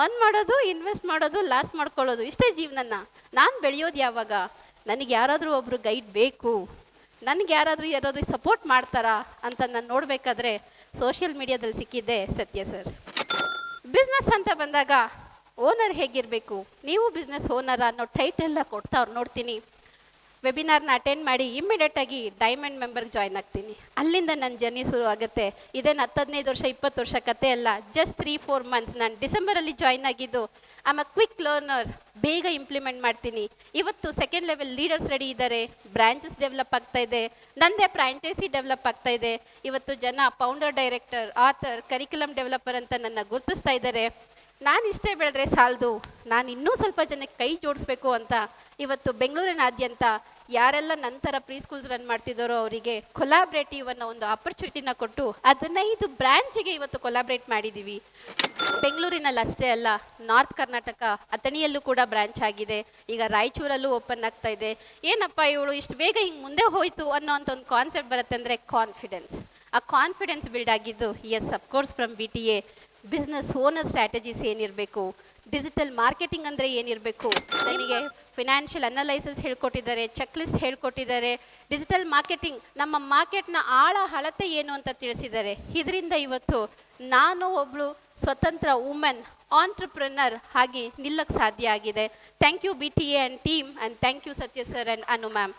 Earn ಮಾಡೋದು invest ಮಾಡೋದು loss ಮಾಡ್ಕೊಳ್ಳೋದು, ಇಷ್ಟೇ ಜೀವನನ. ನಾನು ಬೆಳೆಯೋದು ಯಾವಾಗ? ನನಗೆ ಯಾರಾದರೂ ಒಬ್ರು ಗೈಡ್ ಬೇಕು. ನನಗೆ ಯಾರಾದರೂ ಯಾರಾದರೂ ಸಪೋರ್ಟ್ ಮಾಡ್ತಾರಾ ಅಂತ ನಾನು ನೋಡಬೇಕಾದ್ರೆ ಸೋಷಿಯಲ್ ಮೀಡಿಯಾದಲ್ಲಿ ಸಿಕ್ಕಿದ್ದೆ ಸತ್ಯ ಸರ್. ಬಿಸ್ನೆಸ್ ಅಂತ ಬಂದಾಗ ಓನರ್ ಹೇಗಿರಬೇಕು? ನೀವು ಬಿಸ್ನೆಸ್ ಓನರ್ ಅನ್ನೋ ಟೈಟೆಲ್ಲ ಕೊಡ್ತಾ ಅವ್ರು ನೋಡ್ತೀನಿ. ವೆಬಿನಾರ್ನ ಅಟೆಂಡ್ ಮಾಡಿ ಇಮ್ಮಿಡಿಯೇಟಾಗಿ ಡೈಮಂಡ್ ಮೆಂಬರ್ಗೆ ಜಾಯ್ನ್ ಆಗ್ತೀನಿ. ಅಲ್ಲಿಂದ ನನ್ನ ಜರ್ನಿ ಶುರು ಆಗುತ್ತೆ. ಇದೇನು ಹತ್ತು ವರ್ಷ, ಇಪ್ಪತ್ತು ವರ್ಷ ಕತೆ ಅಲ್ಲ ಜಸ್ಟ್ ತ್ರೀ ಫೋರ್ ಮಂತ್ಸ್ ನಾನು ಡಿಸೆಂಬರಲ್ಲಿ ಜಾಯ್ನ್ ಆಗಿದ್ದು ಆಮ್ ಕ್ವಿಕ್ ಲರ್ನರ್ ಬೇಗ ಇಂಪ್ಲಿಮೆಂಟ್ ಮಾಡ್ತೀನಿ. ಇವತ್ತು ಸೆಕೆಂಡ್ ಲೆವೆಲ್ ಲೀಡರ್ಸ್ ರೆಡಿ ಇದ್ದಾರೆ ಬ್ರಾಂಚಸ್ ಡೆವಲಪ್ ಆಗ್ತಾ ಇದೆ, ನಂದೇ ಫ್ರಾಂಚೈಸಿ ಡೆವಲಪ್ ಆಗ್ತಾ ಇದೆ. ಇವತ್ತು ಜನ founder director author curriculum developer ಅಂತ ನನ್ನ ಗುರುತಿಸ್ತಾ ಇದ್ದಾರೆ ನಾನು ಇಷ್ಟೇ ಬೆಳೆದ್ರೆ ಸಾಲದು. ನಾನು ಇನ್ನೂ ಸ್ವಲ್ಪ ಜನಕ್ಕೆ ಕೈ ಜೋಡಿಸ್ಬೇಕು ಅಂತ ಇವತ್ತು ಬೆಂಗಳೂರಿನಾದ್ಯಂತ ಯಾರೆಲ್ಲ ನಂತರ ಪ್ರೀ ಸ್ಕೂಲ್ಸ್ ರನ್ ಮಾಡ್ತಿದ್ದಾರೋ ಅವರಿಗೆ ಕೊಲಾಬ್ರೇಟಿವ್ ಅನ್ನೋ ಒಂದು ಆಪರ್ಚುನಿಟಿನ ಕೊಟ್ಟು ಹದಿನೈದು ಬ್ರ್ಯಾಂಚಿಗೆ ಇವತ್ತು ಕೊಲಾಬ್ರೇಟ್ ಮಾಡಿದ್ದೀವಿ ಬೆಂಗಳೂರಿನಲ್ಲಿ ಅಷ್ಟೇ ಅಲ್ಲ, ನಾರ್ತ್ ಕರ್ನಾಟಕ ಅಥಣಿಯಲ್ಲೂ ಕೂಡ ಬ್ರ್ಯಾಂಚ್ ಆಗಿದೆ. ಈಗ ರಾಯಚೂರಲ್ಲೂ ಓಪನ್ ಆಗ್ತಾ ಇದೆ. ಏನಪ್ಪ ಇವಳು ಇಷ್ಟು ಬೇಗ ಹಿಂಗೆ ಮುಂದೆ ಹೋಯ್ತು ಅನ್ನೋ ಅಂತ ಒಂದು ಕಾನ್ಸೆಪ್ಟ್ ಬರುತ್ತೆ ಅಂದರೆ ಕಾನ್ಫಿಡೆನ್ಸ್ ಆ ಕಾನ್ಫಿಡೆನ್ಸ್ ಬಿಲ್ಡ್ ಆಗಿದ್ದು yes of course from B T A business owner strategies ಏನಿರಬೇಕು ಡಿಜಿಟಲ್ ಮಾರ್ಕೆಟಿಂಗ್ ಅಂದರೆ ಏನಿರಬೇಕು, ನನಗೆ ಫಿನಾನ್ಷಿಯಲ್ ಅನಲೈಸಸ್ ಹೇಳ್ಕೊಟ್ಟಿದ್ದಾರೆ ಚೆಕ್ ಲಿಸ್ಟ್ ಹೇಳ್ಕೊಟ್ಟಿದ್ದಾರೆ ಡಿಜಿಟಲ್ ಮಾರ್ಕೆಟಿಂಗ್ ನಮ್ಮ ಮಾರ್ಕೆಟ್ನ ಆಳ ಹಳತೆ ಏನು ಅಂತ ತಿಳಿಸಿದ್ದಾರೆ. ಇದರಿಂದ ಇವತ್ತು ನಾನು ಒಬ್ಬಳು ಸ್ವತಂತ್ರ ವುಮೆನ್ ಆಂಟ್ರಪ್ರನರ್ ಆಗಿ ನಿಲ್ಲಕ್ಕೆ ಸಾಧ್ಯ ಆಗಿದೆ. Thank you B T A and team and thank you Satya sir and Anu ma'am